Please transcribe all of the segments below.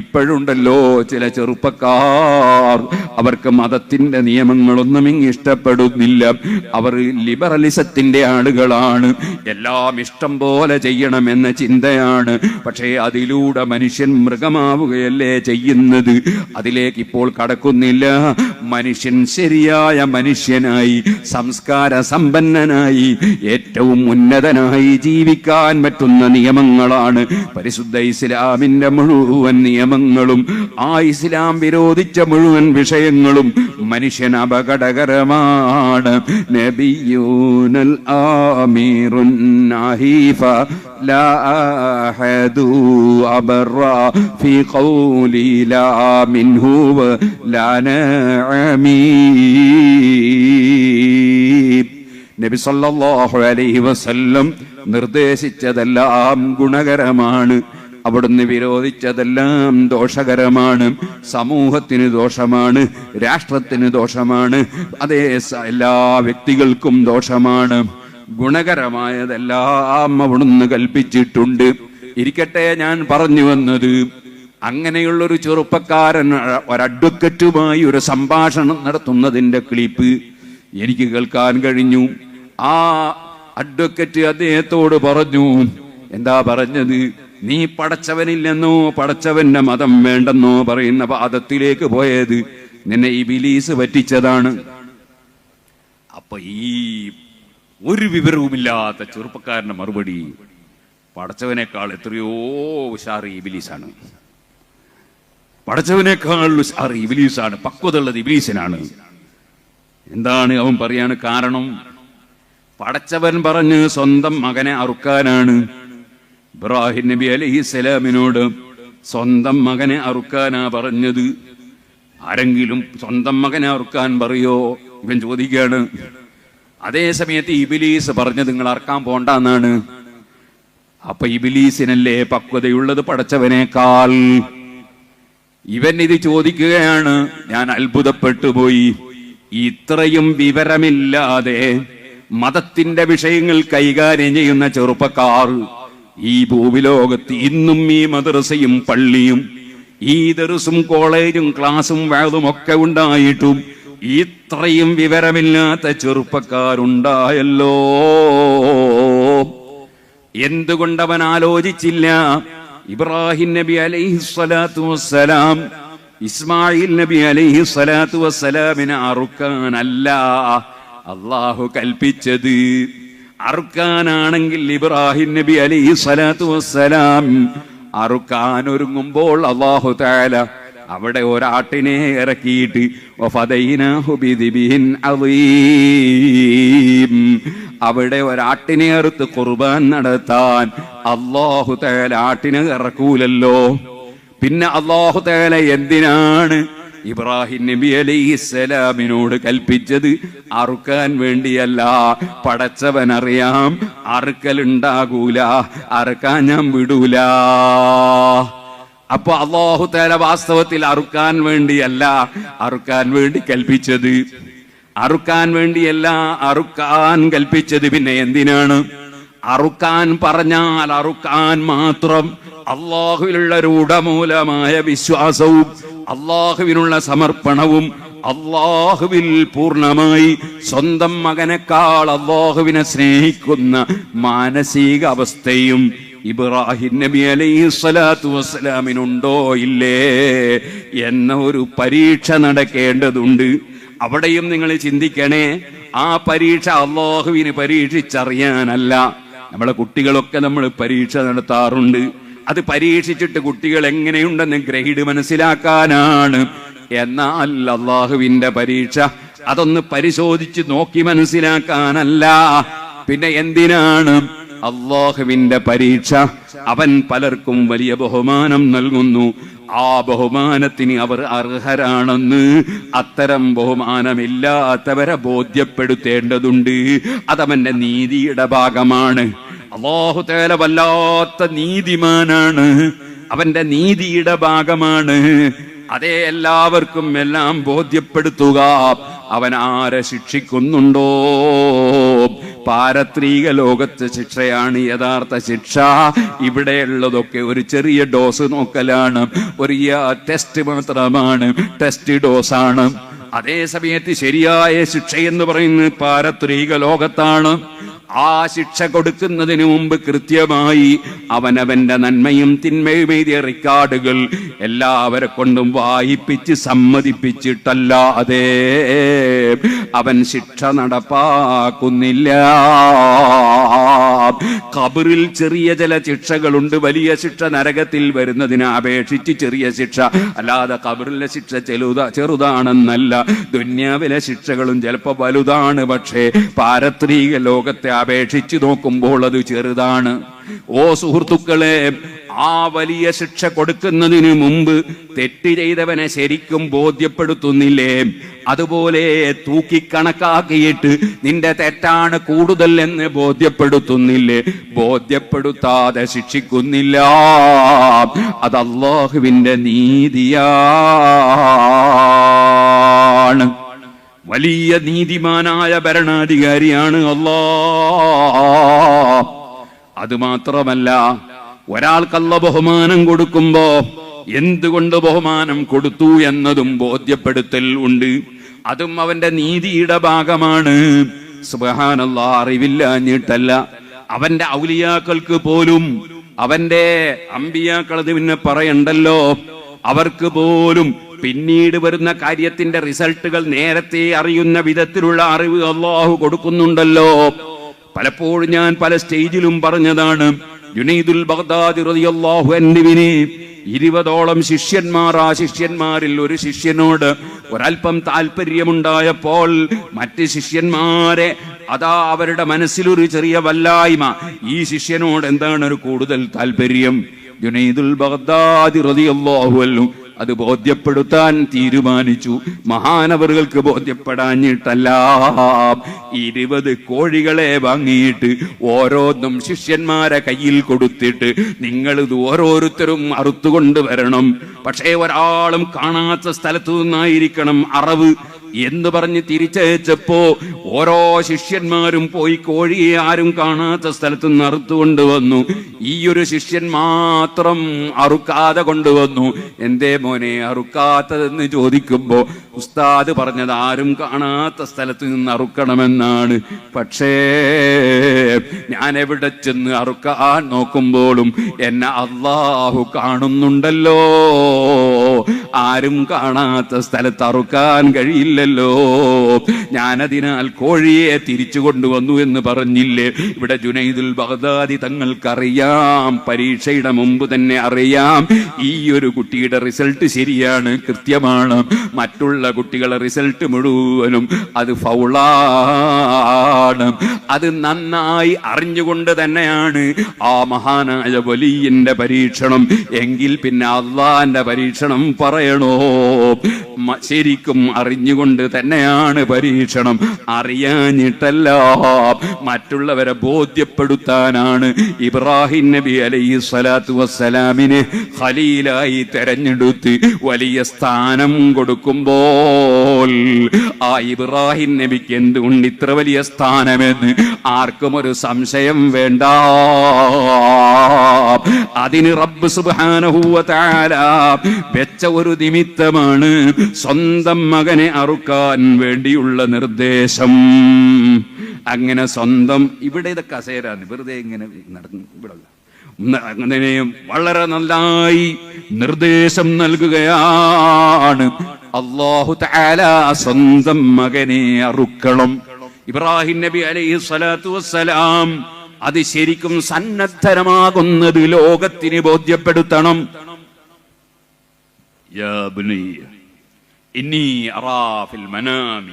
ഇപ്പോഴുണ്ടല്ലോ ചില ചെറുപ്പക്കാർ. അവർക്ക് മതത്തിന്റെ നിയമങ്ങളൊന്നും ഇഷ്ടപ്പെടുന്നില്ല. അവർ ലിബറലിസത്തിന്റെ ആളുകളാണ്. എല്ലാം ഇഷ്ടം പോലെ ചെയ്യണമെന്ന ചിന്തയാണ്. പക്ഷേ അതിലൂടെ മനുഷ്യൻ മൃഗമാവുകയല്ലേ ചെയ്യുന്നത്? അതിലേക്ക് ഇപ്പോൾ കടക്കുന്നില്ല. മനുഷ്യൻ ശരിയായ മനുഷ്യനായി സംസ്കാര സമ്പന്നനായി ഏറ്റവും ഉന്നതനായി ജീവിക്കാൻ പറ്റുന്ന നിയമങ്ങളാണ്. പരിശുദ്ധ ഇസ്ലാമിന്റെ മുഴുവൻ നിയമങ്ങളും ആ ഇസ്ലാം വിരോധിച്ച മുഴുവൻ വിഷയങ്ങളും മനുഷ്യൻ അപകടകരമാണ് നബിയൂനൽ ആമീറുൻ നാഹിഫ لا أحد أبرى في قولي لا منه ولا نعمي നബി സല്ലല്ലാഹു അലൈഹി വസല്ലം നിർദ്ദേശിച്ചതെല്ലാം ഗുണകരമാണ് അവിടുന്ന് വിരോധിച്ചതെല്ലാം ദോഷകരമാണ്. സമൂഹത്തിന് ദോഷമാണ്. രാഷ്ട്രത്തിന് ദോഷമാണ്. അതേ എല്ലാ വ്യക്തികൾക്കും ദോഷമാണ്. ഗുണകരമായതെല്ലാം അവിടുന്ന് കൽപ്പിച്ചിട്ടുണ്ട്. ഇരിക്കട്ടെ ഞാൻ പറഞ്ഞു വന്നത്. അങ്ങനെയുള്ളൊരു ചെറുപ്പക്കാരൻ ഒരഡ്വക്കറ്റുമായി ഒരു സംഭാഷണം നടത്തുന്നതിന്റെ ക്ലിപ്പ് എനിക്ക് കേൾക്കാൻ കഴിഞ്ഞു. ആ അഡ്വക്കറ്റ് അദ്ദേഹത്തോട് പറഞ്ഞു എന്താ പറഞ്ഞത്? നീ പടച്ചവനില്ലെന്നോ പടച്ചവന്റെ മതം വേണ്ടെന്നോ പറയുന്ന പാദത്തിലേക്ക് പോയത് നിന്നെ ഈ ബിലീസ് പറ്റിച്ചതാണ്. അപ്പൊ ഈ ഒരു വിവരവുമില്ലാത്ത ചെറുപ്പക്കാരന്റെ മറുപടി പടച്ചവനേക്കാൾ എത്രയോ ഉഷാർ ഇബിലീസാണ്. പടച്ചവനേക്കാൾ ഉഷാർ ഇബിലീസാണ് പക്വതുള്ളത് ഇബിലീസിനാണ്. എന്താണ് അവൻ പറയാണ് കാരണം? പടച്ചവൻ പറഞ്ഞ് സ്വന്തം മകനെ അറുക്കാനാണ്. ഇബ്രാഹിം നബി അലൈഹിസ്സലാമിനോട് സ്വന്തം മകനെ അറുക്കാനാ പറഞ്ഞത്. ആരെങ്കിലും സ്വന്തം മകനെ അറുക്കാൻ പറയോ? ഇവൻ ചോദിക്കുകയാണ്. അതേ സമയത്ത് ഇബിലീസ് പറഞ്ഞത് നിങ്ങൾ അറക്കാൻ പോണ്ടെന്നാണ്. അപ്പൊ ഇബിലീസിനല്ലേ പക്വതയുള്ളത് പടച്ചവനേക്കാൾ? ഇവൻ ഇത് ചോദിക്കുകയാണ്. ഞാൻ അത്ഭുതപ്പെട്ടു പോയി. ഇത്രയും വിവരമില്ലാതെ മതത്തിന്റെ വിഷയങ്ങൾ കൈകാര്യം ചെയ്യുന്ന ചെറുപ്പക്കാർ ഈ ഭൂവിലോകത്ത് ഇന്നും ഈ മദ്രസയും പള്ളിയും ഈ ദർസും കോളേജും ക്ലാസും വേദും ഒക്കെ ഉണ്ടായിട്ടും ഇത്രയും വിവരമില്ലാത്ത ചെറുപ്പക്കാരുണ്ടായല്ലോ. എന്തുകൊണ്ടവൻ ആലോചിച്ചില്ല? ഇബ്രാഹിം നബി അലൈഹി സ്വലാത്തു വസ്സലാം ഇസ്മായിൽ നബി അലൈഹി സ്വലാത്തു വസ്സലാമിനെ അറുക്കാനല്ല അള്ളാഹു കൽപ്പിച്ചത്. അറുക്കാനാണെങ്കിൽ ഇബ്രാഹിം നബി അലൈഹി സലാത്തു വസ്സലാം അറുക്കാൻ ഒരുങ്ങുമ്പോൾ അള്ളാഹു താല അവിടെ ഒരാട്ടിനെ ഇറക്കിയിട്ട്. അവിടെ ഒരാട്ടിനെ അറുത്ത് കുർബാൻ നടത്താൻ അള്ളാഹു തേല ആട്ടിനെ ഇറക്കൂലല്ലോ പിന്നെ അള്ളാഹു തേല എന്തിനാണ് ഇബ്രാഹിം നബി അലൈഹിസ്സലാമിനോട് കൽപ്പിച്ചത് അറുക്കാൻ വേണ്ടിയല്ല. പടച്ചവനറിയാം അറുക്കലുണ്ടാകൂല അറുക്കാൻ ഞാൻ വിടൂല. അപ്പൊ അള്ളാഹു തല വാസ്തവത്തിൽ അറുക്കാൻ വേണ്ടിയല്ല അറുക്കാൻ വേണ്ടി കൽപ്പിച്ചത്. അറുക്കാൻ വേണ്ടിയല്ല അറുക്കാൻ കൽപ്പിച്ചത് പിന്നെ എന്തിനാണ്? അറുക്കാൻ പറഞ്ഞാൽ അറുക്കാൻ മാത്രം അള്ളാഹുവിലുള്ള രൂഢമൂലമായ വിശ്വാസവും അള്ളാഹുവിനുള്ള സമർപ്പണവും അള്ളാഹുവിൽ പൂർണമായി സ്വന്തം മകനേക്കാൾ അള്ളാഹുവിനെ സ്നേഹിക്കുന്ന മാനസിക അവസ്ഥയും ഇബ്രാഹിം നബി അലൈഹി സ്വലാത്തു വസ്സലാമിനുണ്ടോ ഇല്ലേ എന്ന ഒരു പരീക്ഷ നടക്കേണ്ടതുണ്ട്. അവിടെയും നിങ്ങൾ ചിന്തിക്കണേ ആ പരീക്ഷ അള്ളാഹുവിന് പരീക്ഷിച്ചറിയാനല്ല. നമ്മളെ കുട്ടികളൊക്കെ നമ്മൾ പരീക്ഷ നടത്താറുണ്ട്. അത് പരീക്ഷിച്ചിട്ട് കുട്ടികൾ എങ്ങനെയുണ്ടെന്ന് ഗ്രഹിഡ് മനസ്സിലാക്കാനാണ്. എന്നാൽ അള്ളാഹുവിന്റെ പരീക്ഷ അതൊന്ന് പരിശോധിച്ച് നോക്കി മനസ്സിലാക്കാനല്ല. പിന്നെ എന്തിനാണ്? അള്ളാഹുവിന്റെ പരീക്ഷ അവൻ പലർക്കും വലിയ ബഹുമാനം നൽകുന്നു. ആ ബഹുമാനത്തിന് അവർ അർഹരാണെന്ന് അത്തരം ബഹുമാനമില്ലാത്തവരെ ബോധ്യപ്പെടുത്തേണ്ടതുണ്ട്. അതവന്റെ നീതിയുടെ ഭാഗമാണ്. അള്ളാഹു തേല വല്ലാത്ത നീതിമാനാണ്. അവന്റെ നീതിയുടെ ഭാഗമാണ്. അതേ എല്ലാവർക്കും എല്ലാം ബോധ്യപ്പെടുത്തുക. അവൻ ആരെ ശിക്ഷിക്കുന്നുണ്ടോ? പാരത്രീക ലോകത്തെ ശിക്ഷയാണ് യഥാർത്ഥ ശിക്ഷ. ഇവിടെയുള്ളതൊക്കെ ഒരു ചെറിയ ഡോസ് നോക്കലാണ്. ഒരു ടെസ്റ്റ് മാത്രമാണ്. ടെസ്റ്റ് ഡോസാണ് അതേ സമയത്ത് ശരിയായ ശിക്ഷ എന്ന് പറയുന്നത് പാരത്രീക ലോകത്താണ്. ആ ശിക്ഷ കൊടുക്കുന്നതിന് മുമ്പ് കൃത്യമായി അവനവന്റെ നന്മയും തിന്മയും എഴുതിയ റെക്കോർഡുകൾ എല്ലാവരെ കൊണ്ടും വായിപ്പിച്ച് സമ്മതിപ്പിച്ചിട്ടല്ലാതെ അവൻ ശിക്ഷ നടപ്പാക്കുന്നില്ല. കബറിൽ ചെറിയ ചില ശിക്ഷകളുണ്ട്. വലിയ ശിക്ഷ നരകത്തിൽ വരുന്നതിനെ അപേക്ഷിച്ച് ചെറിയ ശിക്ഷ. അല്ലാതെ കബറിലെ ശിക്ഷ ചെലുതാ ചെറുതാണെന്നല്ല. ദുന്യാവിലെ ശിക്ഷകളും ചിലപ്പോൾ വലുതാണ്. പക്ഷേ പാരത്രിക ലോകത്തെ അപേക്ഷിച്ച് നോക്കുമ്പോൾ അത് ചെറുതാണ്. ഓ സുഹൃത്തുക്കളെ ആ വലിയ ശിക്ഷ കൊടുക്കുന്നതിന് മുമ്പ് തെറ്റ് ചെയ്തവനെ ശരിക്കും ബോധ്യപ്പെടുത്തുന്നില്ലേ? അതുപോലെ തൂക്കിക്കണക്കാക്കിയിട്ട് നിന്റെ തെറ്റാണ് കൂടുതൽ എന്ന് ബോധ്യപ്പെടുത്തുന്നില്ലേ? ബോധ്യപ്പെടുത്താതെ ശിക്ഷിക്കുന്നില്ല. അത് അള്ളാഹുവിന്റെ നീതിയാണ്. വലിയ നീതിമാനായ ഭരണാധികാരിയാണ് അല്ലാ അത് മാത്രമല്ല ഒരാൾക്കല്ല ബഹുമാനം കൊടുക്കുമ്പോ എന്തുകൊണ്ട് ബഹുമാനം കൊടുത്തു എന്നതും ബോധ്യപ്പെടുത്തൽ ഉണ്ട്. അതും അവന്റെ നീതിയുടെ ഭാഗമാണ്. സുബഹാനല്ല അറിവില്ലാഞ്ഞിട്ടല്ല. അവന്റെ ഔലിയാക്കൾക്ക് പോലും അവന്റെ അമ്പിയാക്കൾ അത് പിന്നെ പറയണ്ടല്ലോ. അവർക്ക് പോലും പിന്നീട് വരുന്ന കാര്യത്തിന്റെ റിസൾട്ടുകൾ നേരത്തെ അറിയുന്ന വിധത്തിലുള്ള അറിവ് അള്ളാഹു കൊടുക്കുന്നുണ്ടല്ലോ. പലപ്പോഴും ഞാൻ പല സ്റ്റേജിലും പറഞ്ഞതാണ് ജുനൈദുൽ ബഗ്ദാദി റളിയല്ലാഹു ഇരുപതോളം ശിഷ്യന്മാർ ആ ശിഷ്യന്മാരിൽ ഒരു ശിഷ്യനോട് ഒരൽപ്പം താല്പര്യമുണ്ടായപ്പോൾ മറ്റ് ശിഷ്യന്മാരെ അതാ അവരുടെ മനസ്സിലൊരു ചെറിയ വല്ലായ്മ. ഈ ശിഷ്യനോട് എന്താണ് ഒരു കൂടുതൽ താല്പര്യം ജുനൈദുൽ ബഗ്ദാദി റളിയല്ലാഹു അൻഹു അത് ബോധ്യപ്പെടുത്താൻ തീരുമാനിച്ചു. മഹാനവറുകൾക്ക് ബോധ്യപ്പെടാഞ്ഞിട്ടല്ല. ഇരുപത് കോഴികളെ വാങ്ങിയിട്ട് ഓരോന്നും ശിഷ്യന്മാരെ കയ്യിൽ കൊടുത്തിട്ട് നിങ്ങൾ ഇത് ഓരോരുത്തരും അറുത്തുകൊണ്ട് വരണം പക്ഷേ ഒരാളും കാണാത്ത സ്ഥലത്തു നിന്നായിരിക്കണം അറവ്. എന്ന് പറഞ്ഞ് തിരിച്ചയച്ചപ്പോ ഓരോ ശിഷ്യന്മാരും പോയി കോഴിയെ ആരും കാണാത്ത സ്ഥലത്ത് നിന്ന് അറുത്തുകൊണ്ട് വന്നു. ഈ ഒരു ശിഷ്യൻ മാത്രം അറുക്കാതെ കൊണ്ടുവന്നു എന്തേ മോനെ അറുക്കാത്തതെന്ന് ചോദിക്കുമ്പോ ഉസ്താദ് പറഞ്ഞത് ആരും കാണാത്ത സ്ഥലത്ത് നിന്ന് അറുക്കണമെന്നാണ്. പക്ഷേ ഞാൻ എവിടെ ചെന്ന് അറുക്കാൻ നോക്കുമ്പോഴും എന്നെ അള്ളാഹു കാണുന്നുണ്ടല്ലോ. ആരും കാണാത്ത സ്ഥലത്ത് അറുക്കാൻ കഴിയില്ലല്ലോ. ഞാനതിനാൽ കോഴിയെ തിരിച്ചു കൊണ്ടുവന്നു എന്ന് പറഞ്ഞില്ലേ? ഇവിടെ ജുനൈദുൽ ബഗ്ദാദി തങ്ങൾക്കറിയാം പരീക്ഷയുടെ മുമ്പ് തന്നെ അറിയാം. ഈ ഒരു കുട്ടിയുടെ റിസൾട്ട് ശരിയാണ് കൃത്യമാണ്. മറ്റുള്ള കുട്ടികളെ റിസൾട്ട് മുഴുവനും അത് ഫൗളാണ്. അത് നന്നായി അറിഞ്ഞുകൊണ്ട് തന്നെയാണ് ആ മഹാനായ വലിയന്റെ പരീക്ഷണം. എങ്കിൽ പിന്നെ അള്ളാന്റെ പരീക്ഷണം പറയണോ? ശരിക്കും അറിഞ്ഞുകൊണ്ട് തന്നെയാണ് പരീക്ഷണം. അറിയാഞ്ഞിട്ടല്ല. മറ്റുള്ളവരെ ബോധ്യപ്പെടുത്താനാണ് ഇബ്രാഹിം നബി അലൈഹി സ്വലാത്തു വസ്സലാമിനെ ഖലീലായി തെരഞ്ഞെടുത്ത് വലിയ സ്ഥാനം കൊടുക്കുമ്പോൾ ആ ഇബ്രാഹിം നബിക്ക് എന്തുകൊണ്ട് ഇത്ര വലിയ സ്ഥാനമെന്ന് ആർക്കും ഒരു സംശയം വേണ്ട. അതിന് റബ്ബ് സുബാനഹൂവ വെച്ച ഒരു നിമിത്തമാണ് സ്വന്തം മകനെ അറുക്കാൻ വേണ്ടിയുള്ള നിർദ്ദേശം. അങ്ങനെ സ്വന്തം ഇവിടെ ഇതൊക്കെ കസേരാണ് വെറുതെ ഇങ്ങനെ നടന്നു ഇവിടെ അങ്ങനെയും അങ്ങനെ വളരെ നന്നായി നിർദ്ദേശം നൽകുകയാണ്. അള്ളാഹു താല സ്വന്തം മകനെ അറുക്കണം. ഇബ്രാഹിം നബി അലൈഹി സ്വലാത്തു വസ്സലാം അത് ശരിക്കും സന്നദ്ധരമാകുന്നത് ലോകത്തിന് ബോധ്യപ്പെടുത്തണം. യാ بني. إني أرى في المنام.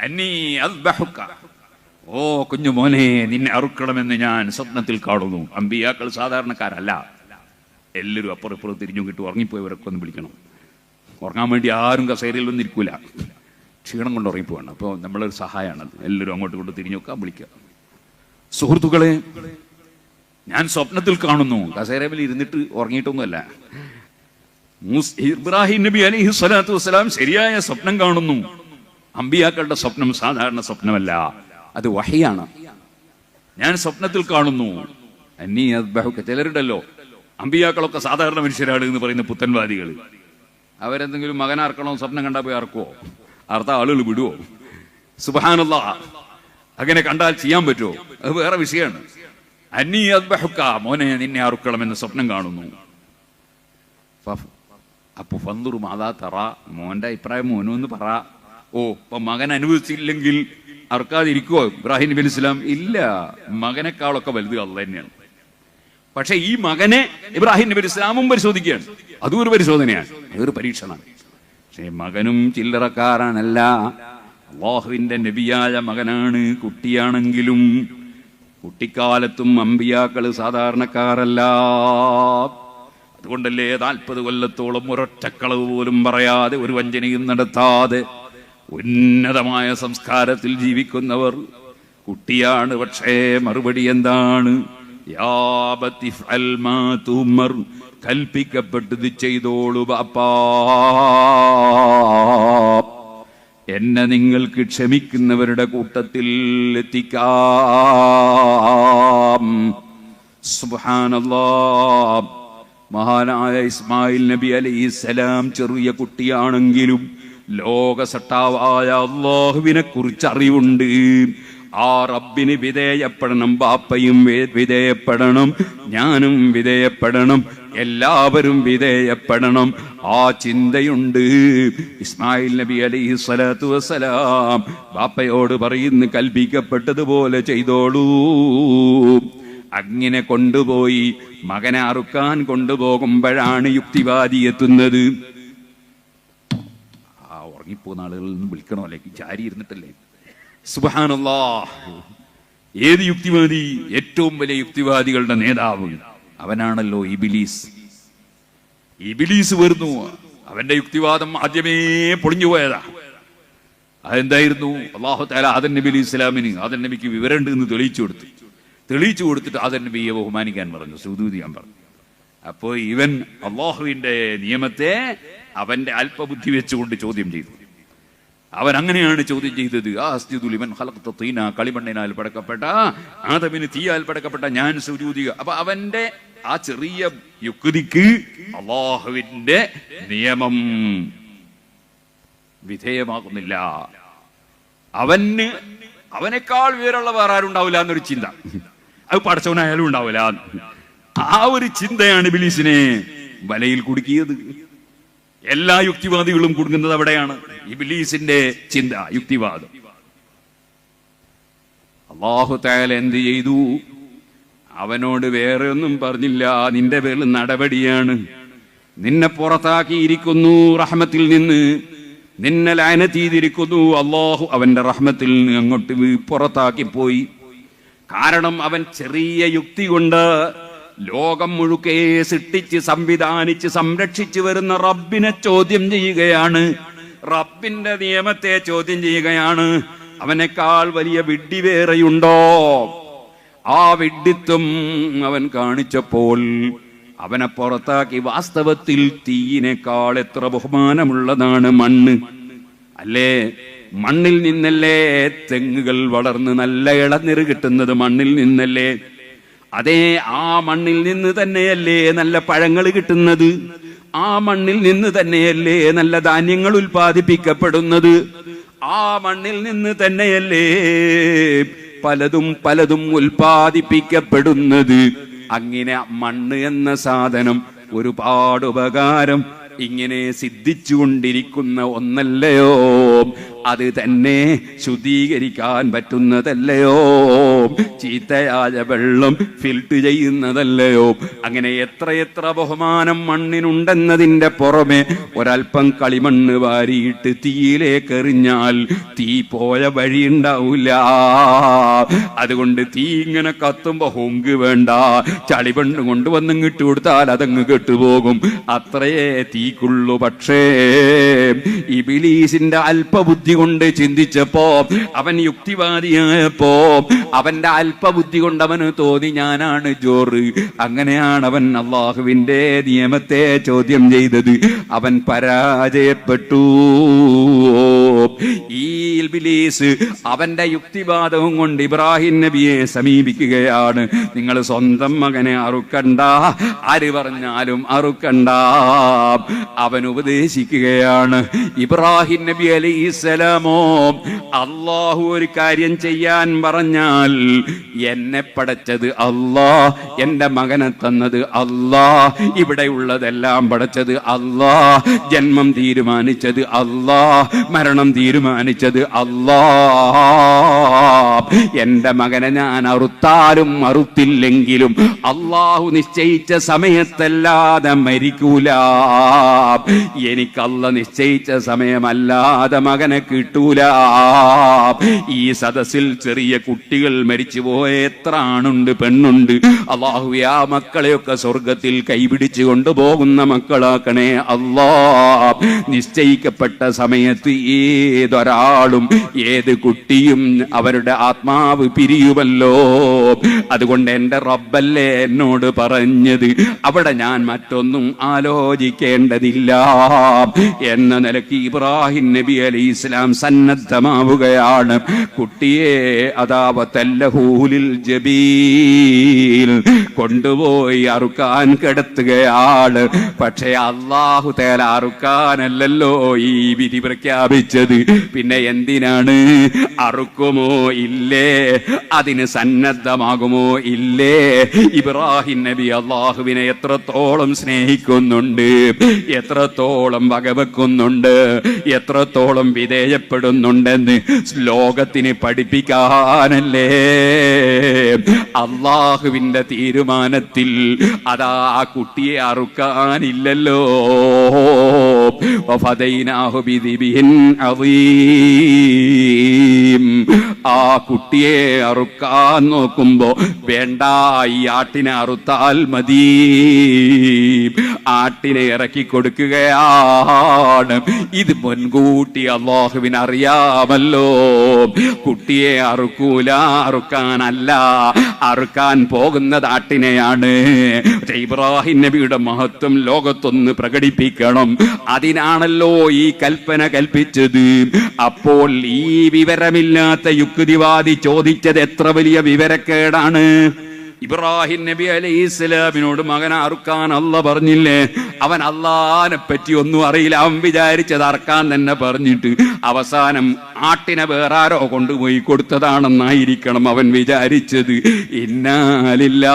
أني أذبحك. ഓ കുഞ്ഞു മോനെ നിന്നെ അറുക്കണമെന്ന് ഞാൻ സ്വപ്നത്തിൽ കാണുന്നു. അമ്പിയാക്കൾ സാധാരണക്കാരല്ല. എല്ലാവരും അപ്പുറം ഇപ്പുറം തിരിഞ്ഞു കിട്ടും. ഉറങ്ങിപ്പോയവരൊക്കെ ഒന്ന് വിളിക്കണം. ഉറങ്ങാൻ വേണ്ടി ആരും കസേരയിൽ ഒന്നും ഇരിക്കൂല. ക്ഷീണം കൊണ്ട് ഉറങ്ങിപ്പോവാണ്. അപ്പോൾ നമ്മളൊരു സഹായമാണ് എല്ലാവരും അങ്ങോട്ട് കൊണ്ട് തിരിഞ്ഞു നോക്കാം വിളിക്കുക സുഹൃത്തുക്കളെ ഞാൻ സ്വപ്നത്തിൽ കാണുന്നു. കസേരയിൽ ഇരുന്നിട്ട് ഉറങ്ങിയിട്ടൊന്നുമല്ല. ഇബ്രാഹിം നബി അലൈഹി സ്വലാത്തു വസ്സലാം ശരിയായ സ്വപ്നം കാണുന്നു. അമ്പിയാക്കളുടെ സ്വപ്നം സാധാരണ സ്വപ്നമല്ല. അത് വഹിയാണ്. ഞാൻ സ്വപ്നത്തിൽ കാണുന്നു. അന്നീ അദ്ബഹുക്ക ചിലരുണ്ടല്ലോ. അമ്പിയാക്കളൊക്കെ സാധാരണ മനുഷ്യരാണ് എന്ന് പറയുന്ന പുത്തൻവാദികൾ അവരെന്തെങ്കിലും മകനാർക്കണോ സ്വപ്നം കണ്ടാൽ പോയി അറക്കുവോ അർത്ഥ ആളുകൾ വിടുവോ? സുബാനുള്ള അങ്ങനെ കണ്ടാൽ ചെയ്യാൻ പറ്റുമോ അത് വേറെ വിഷയമാണ് അന്നീ അദ്ബഹുക്ക മോനെ നിന്നെ അറുക്കണമെന്ന് സ്വപ്നം കാണുന്നു. അപ്പൊ ഫന്തുറു മാതാ തറ. മോന്റെ അഭിപ്രായം മോനു എന്ന് പറ. ഓ ഇപ്പൊ മകൻ അനുഭവിച്ചില്ലെങ്കിൽ അറക്കാതിരിക്കുവോ ഇബ്രാഹിം നബി ഇസ്ലാം ഇല്ല. മകനേക്കാളൊക്കെ വലുത് അത് തന്നെയാണ്. പക്ഷെ ഈ മകനെ ഇബ്രാഹിം നബി ഇസ്ലാമും പരിശോധിക്കുകയാണ്. അതും ഒരു പരിശോധനയാണ്. അതൊരു പരീക്ഷണമാണ്. പക്ഷേ മകനും ചില്ലറക്കാരനല്ല അള്ളാഹുവിന്റെ നബിയായ മകനാണ് കുട്ടിയാണെങ്കിലും കുട്ടിക്കാലത്തും അമ്പിയാക്കൾ സാധാരണക്കാരല്ല. അതുകൊണ്ടല്ലേ നാൽപ്പത് കൊല്ലത്തോളം ഒരൊറ്റക്കളവ് പോലും പറയാതെ ഒരു വഞ്ചനയും നടത്താതെ ഉന്നതമായ സംസ്കാരത്തിൽ ജീവിക്കുന്നവർ. കുട്ടിയാണ് പക്ഷേ മറുപടി എന്താണ്? കൽപ്പിക്കപ്പെട്ടത് ചെയ്തോളൂ ബാപ്പാ. എന്നെ നിങ്ങൾക്ക് ക്ഷമിക്കുന്നവരുടെ കൂട്ടത്തിൽ എത്തിക്കാം. സുബ്ഹാനല്ലാ. മഹാനായ ഇസ്മായിൽ നബി അലൈഹി സ്വലാം ചെറിയ കുട്ടിയാണെങ്കിലും ലോകസട്ടാവായ അള്ളാഹുവിനെ കുറിച്ച് അറിവുണ്ട്. ആ റബ്ബിന് വിധേയപ്പെടണം ബാപ്പയും വിധേയപ്പെടണം ഞാനും വിധേയപ്പെടണം എല്ലാവരും വിധേയപ്പെടണം. ആ ചിന്തയുണ്ട്. ഇസ്മായിൽ നബി അലൈഹി സ്വലാത്തു വസ്സലാം ബാപ്പയോട് പറയുന്നു കൽപ്പിക്കപ്പെട്ടതുപോലെ ചെയ്തോളൂ. അങ്ങനെ കൊണ്ടുപോയി മകനെ അറുക്കാൻ കൊണ്ടുപോകുമ്പോഴാണ് യുക്തിവാദി എത്തുന്നത്. ആ ഉറങ്ങിപ്പോകുന്ന ആളുകളിൽ നിന്ന് വിളിക്കണോ? അല്ലെങ്കിൽ ചാരി ഇരുന്നിട്ടല്ലേ? സുബാനല്ലാ ഏത് യുക്തിവാദി? ഏറ്റവും വലിയ യുക്തിവാദികളുടെ നേതാവ്. അവനാണല്ലോ ഇബിലീസ്. ഇബിലീസ് വരുന്നു. അവന്റെ യുക്തിവാദം ആദ്യമേ പൊളിഞ്ഞു പോയതാ. അതെന്തായിരുന്നു? അള്ളാഹു താല ആദൻ നബി അലി ഇസ്ലാമിന് ആദൻ നബിക്ക് വിവരമുണ്ട് എന്ന് തെളിയിച്ചു കൊടുത്തു. തെളിയിച്ചു കൊടുത്തിട്ട് ആദൻ നബിയെ ബഹുമാനിക്കാൻ പറഞ്ഞു സുദൂതി ഞാൻ പറഞ്ഞു. അപ്പോൾ ഇവൻ അള്ളാഹുവിന്റെ നിയമത്തെ അവന്റെ അല്പബുദ്ധി വെച്ചുകൊണ്ട് ചോദ്യം ചെയ്തു. അവൻ അങ്ങനെയാണ് ചോദ്യം ചെയ്തത്. ആ അസ്തിദുൽ ഇവൻ ഖലഖ്ത തീന കളിമണ്ണിനാൽ പടക്കപ്പെട്ട ആദമിന് തീയാൽ പടക്കപ്പെട്ട ഞാൻ സുരൂതിക അപ്പൊ അവന്റെ ആ ചെറിയ യുക്തിക്ക് അള്ളാഹുവിന്റെ നിയമം വിധേയമാകുന്നില്ല. അവന് അവനേക്കാൾ വിവരമുള്ള വേറെ ആരുണ്ടാവില്ല എന്നൊരു ചിന്ത. അത് പടച്ചവനായാലും ഉണ്ടാവില്ല. ആ ഒരു ചിന്തയാണ് ബിലീസിനെ വലയിൽ കുടുക്കിയത്. എല്ലാ യുക്തിവാദികളും കുടുങ്ങുന്നത് അവിടെയാണ്. ഇബിലീസിന്റെ ചിന്ത യുക്തിവാദം. അള്ളാഹു തയാൽ എന്ത് ചെയ്തു? അവനോട് വേറെ ഒന്നും പറഞ്ഞില്ല. നിന്റെ പേരിൽ നടപടിയാണ്. നിന്നെ പുറത്താക്കിയിരിക്കുന്നു റഹ്മത്തിൽ നിന്ന്. നിന്നെ ലയന ചെയ്തിരിക്കുന്നു. അള്ളാഹു അവന്റെ റഹ്മത്തിൽ നിന്ന് അങ്ങോട്ട് പുറത്താക്കി പോയി കാരണം അവൻ ചെറിയ യുക്തി കൊണ്ട് ലോകം മുഴുക്കെ സൃഷ്ടിച്ച് സംവിധാനിച്ച് സംരക്ഷിച്ചു വരുന്ന റബ്ബിനെ ചോദ്യം ചെയ്യുകയാണ്. റബ്ബിന്റെ നിയമത്തെ ചോദ്യം ചെയ്യുകയാണ്. അവനേക്കാൾ വലിയ വിഡ്ഢി വേറെയുണ്ടോ? ആ വിഡ്ഢിത്വം അവൻ കാണിച്ചപ്പോൾ അവനെ പുറത്താക്കി. വാസ്തവത്തിൽ തീയിനേക്കാൾ എത്ര ബഹുമാനമുള്ളതാണ് മണ്ണ്. അല്ലേ? മണ്ണിൽ നിന്നല്ലേ തെങ്ങുകൾ വളർന്ന് നല്ല ഇളനിറ് കിട്ടുന്നത് മണ്ണിൽ നിന്നല്ലേ? അതേ ആ മണ്ണിൽ നിന്ന് തന്നെയല്ലേ നല്ല പഴങ്ങൾ കിട്ടുന്നത്? ആ മണ്ണിൽ നിന്ന് തന്നെയല്ലേ നല്ല ധാന്യങ്ങൾ ഉൽപ്പാദിപ്പിക്കപ്പെടുന്നത്? ആ മണ്ണിൽ നിന്ന് തന്നെയല്ലേ പലതും പലതും ഉൽപ്പാദിപ്പിക്കപ്പെടുന്നത്? അങ്ങനെ മണ്ണ് എന്ന സാധനം ഒരുപാട് ഉപകാരം ഇങ്ങനെ സിദ്ധിച്ചുകൊണ്ടിരിക്കുന്ന ഒന്നല്ലയോ? അത് തന്നെ ശുദ്ധീകരിക്കാൻ പറ്റുന്നതല്ലയോ? ചീത്തയായ വെള്ളം ഫിൽട്ട് ചെയ്യുന്നതല്ലയോ? അങ്ങനെ എത്രയെത്ര ബഹുമാനം മണ്ണിനുണ്ടെന്നതിന്റെ പുറമെ ഒരൽപ്പം കളിമണ്ണ് വാരിയിട്ട് തീയിലേക്ക് എറിഞ്ഞാൽ തീ പോയ വഴി ഉണ്ടാവില്ല അതുകൊണ്ട് തീ ഇങ്ങനെ കത്തുമ്പോ ഹൊങ്ക് വേണ്ട. ചളിമണ്ണ് കൊണ്ടുവന്ന് ഇട്ട് കൊടുത്താൽ അതങ്ങ് കെട്ടുപോകും. അത്രയേ തീക്കുള്ളു. പക്ഷേ ഈ ബിലീസിന്റെ അല്പബുദ്ധി കൊണ്ട് ചിന്തിച്ചപ്പോ അവൻ യുക്തിവാദിയായപ്പോ അവൻ അവന്റെ അല്പബുദ്ധി കൊണ്ട് അവന് തോന്നി ഞാനാണ് ജോറ്. അങ്ങനെയാണ് അവൻ അള്ളാഹുവിന്റെ നിയമത്തെ ചോദ്യം ചെയ്തത്. അവൻ പരാജയപ്പെട്ടു. ഈ അവന്റെ യുക്തിവാദവും കൊണ്ട് ഇബ്രാഹിം നബിയെ സമീപിക്കുകയാണ്. നിങ്ങൾ സ്വന്തം മകനെ അറുക്കണ്ട. ആര് പറഞ്ഞാലും അറുക്കണ്ട. അവൻ ഉപദേശിക്കുകയാണ്. ഇബ്രാഹിം നബി അലൈഹിസ്സലാമോ അള്ളാഹു ഒരു കാര്യം ചെയ്യാൻ പറഞ്ഞാൽ എന്നെ പടച്ചത് അല്ലാ എന്റെ മകനെ തന്നത് അല്ലാ ഇവിടെ ഉള്ളതെല്ലാം പടച്ചത് അല്ലാ ജന്മം തീരുമാനിച്ചത് അല്ലാ മരണം തീരുമാനിച്ചത് അല്ലാ എന്റെ മകനെ ഞാൻ അറുത്താലും അറുത്തില്ലെങ്കിലും അള്ളാഹു നിശ്ചയിച്ച സമയത്തല്ലാതെ മരിക്കൂല. എനിക്കല്ല നിശ്ചയിച്ച സമയമല്ലാതെ മകനെ കിട്ടൂല. ഈ സദസ്സിൽ ചെറിയ കുട്ടികൾ മരിച്ചു പോയ എത്ര ആണുണ്ട് പെണ്ണുണ്ട്. അള്ളാഹു ആ മക്കളെയൊക്കെ സ്വർഗത്തിൽ കൈപിടിച്ചു കൊണ്ടുപോകുന്ന മക്കളാക്കണേ അള്ളാ. നിശ്ചയിക്കപ്പെട്ട സമയത്ത് ഏതൊരാളും ഏത് കുട്ടിയും അവരുടെ ആത്മാവ് പിരിയുമല്ലോ. അതുകൊണ്ട് എന്റെ റബ്ബല്ലേ എന്നോട് പറഞ്ഞത്. അവിടെ ഞാൻ മറ്റൊന്നും ആലോചിക്കേണ്ടതില്ല. എന്ന നിലയ്ക്ക് ഇബ്രാഹിം നബി അലി ഇസ്ലാം സന്നദ്ധമാവുകയാണ്. കുട്ടിയെ അതാവത്തല്ലഹൂലിൽ ജബീൽ കൊണ്ടുപോയി അറുക്കാൻ കിടത്തുകയാണ്. പക്ഷേ അള്ളാഹു തേല അറുക്കാനല്ലല്ലോ ഈ വിധി പ്രഖ്യാപിച്ചത്. പിന്നെ എന്തിനാണ്? അറുക്കുമോ ഇല്ലേ? അതിന് സന്നദ്ധമാകുമോ ഇല്ലേ? ഇബ്രാഹിം നബി അള്ളാഹുവിനെ എത്രത്തോളം സ്നേഹിക്കുന്നുണ്ട് എത്രത്തോളം വകവെക്കുന്നുണ്ട് എത്രത്തോളം വിധേയപ്പെടുന്നുണ്ടെന്ന് ലോകത്തിന് പഠിപ്പിക്കാനല്ലേ? അള്ളാഹുവിന്റെ തീരുമാനത്തിൽ അതാ ആ കുട്ടിയെ അറുക്കാനില്ലല്ലോ വഫദൈനാഹു ബിദിബിഹിൻ അദീം. ആ കുട്ടിയെ അറുക്കാൻ നോക്കുമ്പോ വേണ്ട ഈ ആട്ടിനെ അറുത്താൽ മതി. ആട്ടിനെ ഇറക്കി കൊടുക്കുകയാണ്. ഇത് മുൻകൂട്ടി അള്ളാഹുവിന് അറിയാമല്ലോ കുട്ടിയെ അറുക്കൂല അറുക്കാനല്ല. അറുക്കാൻ പോകുന്നത് ആട്ടിനെയാണ്. ഇബ്രാഹിം നബിയുടെ മഹത്വം ലോകത്തൊന്ന് പ്രകടിപ്പിക്കണം. അതിനാണല്ലോ ഈ കൽപ്പന കൽപ്പിച്ചത്. അപ്പോൾ ഈ വിവരമില്ലാത്ത യുക്തിവാദി ചോദിച്ചത് എത്ര വലിയ വിവരക്കേടാണ്? ഇബ്രാഹിം നബി അലൈഹി ഇസ്ലാമിനോട് മകൻ അറുക്കാൻ അല്ല പറഞ്ഞില്ലേ? അവൻ അള്ളാനെ പറ്റി ഒന്നും അറിയില്ല. അവൻ വിചാരിച്ചത് അറക്കാൻ തന്നെ പറഞ്ഞിട്ട് അവസാനം ആട്ടിനെ വേറാരോ കൊണ്ടുപോയി കൊടുത്തതാണെന്നായിരിക്കണം അവൻ വിചാരിച്ചത്. ഇന്നാലില്ല.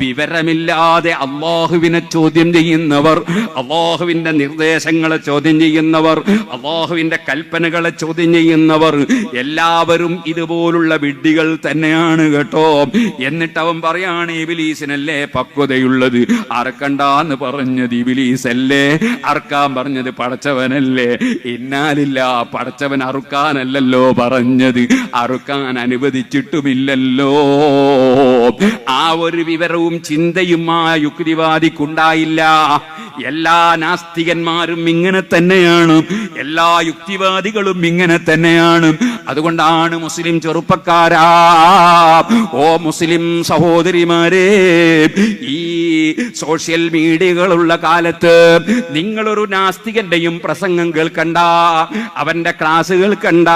വിവരമില്ലാതെ അള്ളാഹുവിനെ ചോദ്യം ചെയ്യുന്നവർ അള്ളാഹുവിന്റെ നിർദ്ദേശങ്ങളെ ചോദ്യം ചെയ്യുന്നവർ അള്ളാഹുവിന്റെ കൽപ്പനകളെ ചോദ്യം ചെയ്യുന്നവർ എല്ലാവരും ഇതുപോലുള്ള വിഡ്ഢികൾ തന്നെയാണ് കേട്ടോ. എന്നിട്ട് അവൻ പറയാണ് ഇബിലീസിനല്ലേ പക്വതയുള്ളത്? അറക്കണ്ടെന്ന് പറഞ്ഞത് ഇബിലീസല്ലേ? അറക്കാൻ പറഞ്ഞത് പടച്ചവനല്ലേ? ഇന്നാലില്ല. പടച്ചവൻ അറുക്കാനല്ലല്ലോ പറഞ്ഞത്. അറുക്കാൻ അനുവദിച്ചിട്ടുമില്ലല്ലോ. ആ ഒരു വിവരവും ചിന്തയും ആ യുക്തിവാദിക്കുണ്ടായില്ല എല്ലാ നാസ്തികന്മാരും ഇങ്ങനെ തന്നെയാണ്. എല്ലാ യുക്തിവാദികളും ഇങ്ങനെ തന്നെയാണ്. അതുകൊണ്ടാണ് മുസ്ലിം ചെറുപ്പക്കാരാ. ഓ മുസ്ലിം സഹോദരിമാരെ ഈ സോഷ്യൽ മീഡിയകളുള്ള കാലത്ത് നിങ്ങളൊരു നാസ്തികന്റെയും പ്രസംഗം കേൾക്കണ്ട. അവന്റെ ക്ലാസ്സുകൾ കണ്ട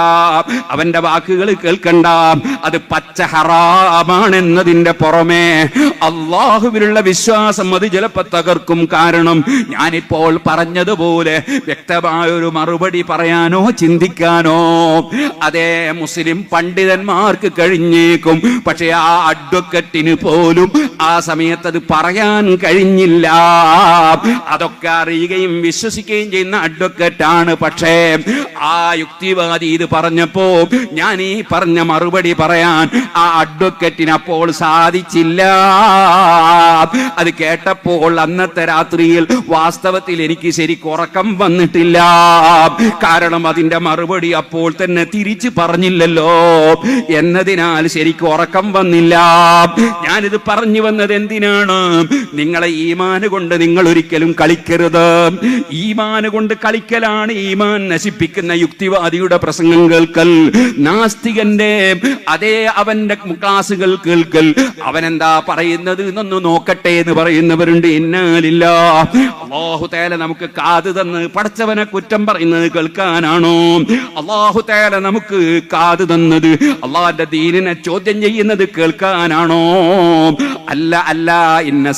അവന്റെ വാക്കുകൾ കേൾക്കണ്ട. അത് പച്ച ഹറാമാണെന്നതിന്റെ പുറമെ അള്ളാഹുവിലുള്ള വിശ്വാസം അത് ചിലപ്പോ തകർക്കും കാരണം ഞാനിപ്പോൾ പറഞ്ഞതുപോലെ വ്യക്തമായ ഒരു മറുപടി പറയാനോ ചിന്തിക്കാനോ. അതേ മുസ്ലിം പണ്ഡിതന്മാർക്ക് കഴിഞ്ഞേക്കും. പക്ഷെ ആ അഡ്വക്കറ്റിന് പോലും ആ സമയത്ത് അത് പറയാൻ കഴിഞ്ഞില്ല. അതൊക്കെ അറിയുകയും വിശ്വസിക്കുകയും ചെയ്യുന്ന അഡ്വക്കറ്റാണ്. പക്ഷേ ആ യുക്തിവാദി ഇത് പറഞ്ഞപ്പോ ഞാൻ ഈ പറഞ്ഞ മറുപടി പറയാൻ ആ അഡ്വക്കറ്റിന് അപ്പോൾ സാധിച്ചില്ല. അത് കേട്ടപ്പോൾ അന്നത്തെ രാത്രിയിൽ വാസ്തവത്തിൽ എനിക്ക് ശരിക്കും ഉറക്കം വന്നിട്ടില്ല. കാരണം അതിന്റെ മറുപടി അപ്പോൾ തന്നെ തിരിച്ചു പറഞ്ഞില്ലല്ലോ. എന്നതിനാൽ ശരിക്ക് ഉറക്കം വന്നില്ല. ഞാനിത് പറഞ്ഞു വന്നത് എന്തിനാണ്? നിങ്ങളെ ഈമാന് കൊണ്ട് നിങ്ങൾ ഒരിക്കലും കളിക്കരുത്. ഈമാന് കൊണ്ട് കളിക്കലാണ് ഈമാൻ നശിപ്പിക്കുന്ന യുക്തിവാദിയുടെ പ്രസംഗം കേൾക്കൽ. നാസ്തികന്റെ അതേ അവന്റെ ക്ലാസുകൾ കേൾക്കൽ. അവനെന്താ പറയുന്നത് എന്നൊന്ന് നോക്കട്ടെ എന്ന് പറയുന്നവരുണ്ട്. ഇന്നാലില്ല. അള്ളാഹു തേല നമുക്ക് കാത് തന്ന് പടച്ചവനെ കുറ്റം പറയുന്നത് കേൾക്കാനാണോ? അള്ളാഹു തേല നമുക്ക് കാത് തന്നത് അള്ളാഹിന്റെ ദീനിനെ ചോദ്യം ചെയ്യുന്നത് കേൾക്കാനാണോ? അല്ല അല്ല. ഇന്ന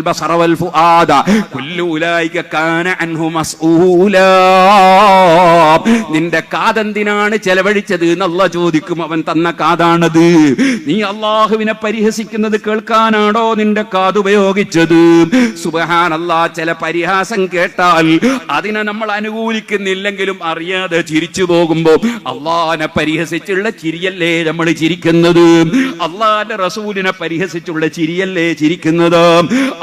ബസറ വൽ ഫുആദ. കുല്ലു ഉലൈക കാന അൻഹു മസ്ഊല. നിന്റെ കാതെന്തിനാണ് ചെലവഴിച്ചത് എന്നുള്ള ചോദിക്കും അവൻ തന്ന കാതാണത്. നീ അള്ളാഹുവിനെ പരിഹസിക്കുന്നത് കേൾക്കാനാണോ നിന്റെ കാതുപയോഗിച്ചത് സുബഹാൻ അല്ലാ ചില പരിഹാസം കേട്ടാൽ അതിനെ നമ്മൾ അനുകൂലിക്കുന്നില്ലെങ്കിലും അറിയാതെ ചിരിച്ചു പോകുമ്പോ അള്ളാഹിനെ പരിഹസിച്ചുള്ള ചിരിയല്ലേ നമ്മൾ ചിരിക്കുന്നത്? അള്ളാഹാന്റെ റസൂലിനെ പരിഹസിച്ചുള്ള ചിരിയല്ലേ ചിരിക്കുന്നത്?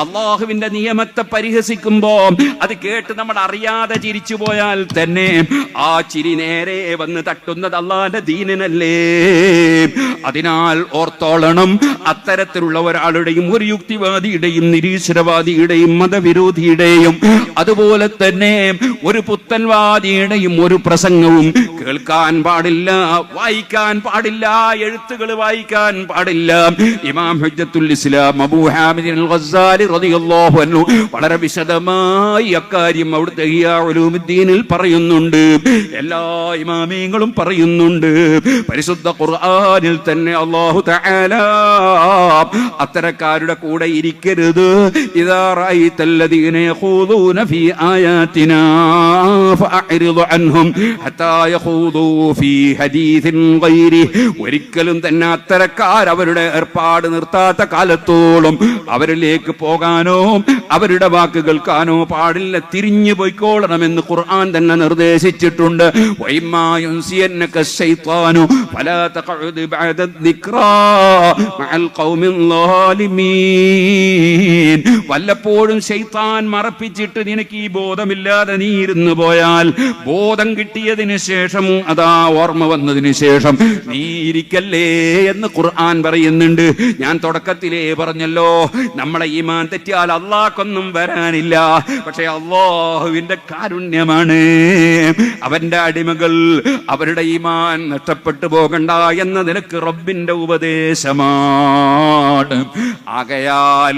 അള്ളാഹുവിന്റെ നിയമത്തെ പരിഹസിക്കുമ്പോ അത് കേട്ട് നമ്മൾ അറിയാതെ ചിരിച്ചു പോയാൽ തന്നെ ആ ചിരി നേരെ വന്ന് തട്ടുന്നത് അള്ളാഹിന്റെ ദീനനല്ലേ? അതിനാൽ ഓർത്തോളണം അത്തരത്തിലുള്ള ഒരാളുടെയും ഒരു യുക്തിവാദിയുടെയും നിരീശ്വരവാദിയുടെയും മതവിരോധിയുടെയും അതുപോലെ തന്നെ ഒരു പുത്തൻവാദിയുടെയും ഒരു പ്രസംഗവും കേൾക്കാൻ പാടില്ല വായിക്കാൻ പാടില്ല എഴുത്തുകൾ വായിക്കാൻ പാടില്ല. ഇമാം ഹുജ്ജത്തുൽ ഇസ്ലാം അബൂ ഹാമിദ് വളരെ വിശദമായി അക്കാര്യം അവിടുത്തെ ഉലൂമുദ്ദീനിൽ പറയുന്നുണ്ട്. എല്ലാ ഇമാമീങ്ങളും പറയുന്നുണ്ട്. പരിശുദ്ധ ഖുർആനിൽ തന്നെ അല്ലാഹു തആല അത്തരക്കാരുടെ കൂടെ ഇരിക്കരുത്. ഇദാ الذين يخوضون في آياتنا فأعرض عنهم حتى يخوضوا في حديث غيره. ഒരിക്കലും തന്നെ അത്തരക്കാർ അവരുടെ ഏർപ്പാട് നിർത്താത്ത കാലത്തോളം അവരിലേക്ക് പോകാനോ അവരുടെ വാക്ക് കേൾക്കാനോ പാടില്ല. തിരിഞ്ഞു പോയിക്കോളണമെന്ന് ഖുർആൻ തന്നെ നിർദ്ദേശിച്ചിട്ടുണ്ട്. വല്ലപ്പോഴും ശൈത്താൻ മറപ്പിച്ചിട്ട് നിനക്ക് ഈ ബോധമില്ലാതെ നീ ഇരുന്നു പോയാൽ ബോധം കിട്ടിയതിന് ശേഷം അതാ ഓർമ്മ വന്നതിന് ശേഷം നീ ഇരിക്കല്ലേ എന്ന് ഖുർആൻ പറയുന്നുണ്ട്. ഞാൻ തുടക്കത്തിലേ പറഞ്ഞല്ലോ നമ്മളെ ഈമാൻ തെറ്റിയാൽ അള്ളാഹ്ക്കൊന്നും വരാനില്ല. പക്ഷെ അള്ളാഹുവിന്റെ കാരുണ്യമാണ്. അവന്റെ അടിമകൾ അവരുടെ ഈമാൻ നഷ്ടപ്പെട്ടു പോകണ്ട എന്ന നിനക്ക് റബ്ബിന്റെ ഉപദേശമാണ്. ആകയാൽ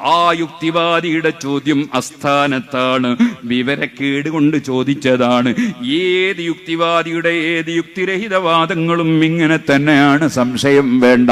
ആ യുക്തിവാദിയുടെ ചോദ്യം അസ്ഥാനത്താണ് വിവരക്കേട് കൊണ്ട് ചോദിച്ചതാണ്. ഏത് യുക്തിവാദിയുടെ ഏത് യുക്തിരഹിതവാദങ്ങളും ഇങ്ങനെ തന്നെയാണ് സംശയം വേണ്ട.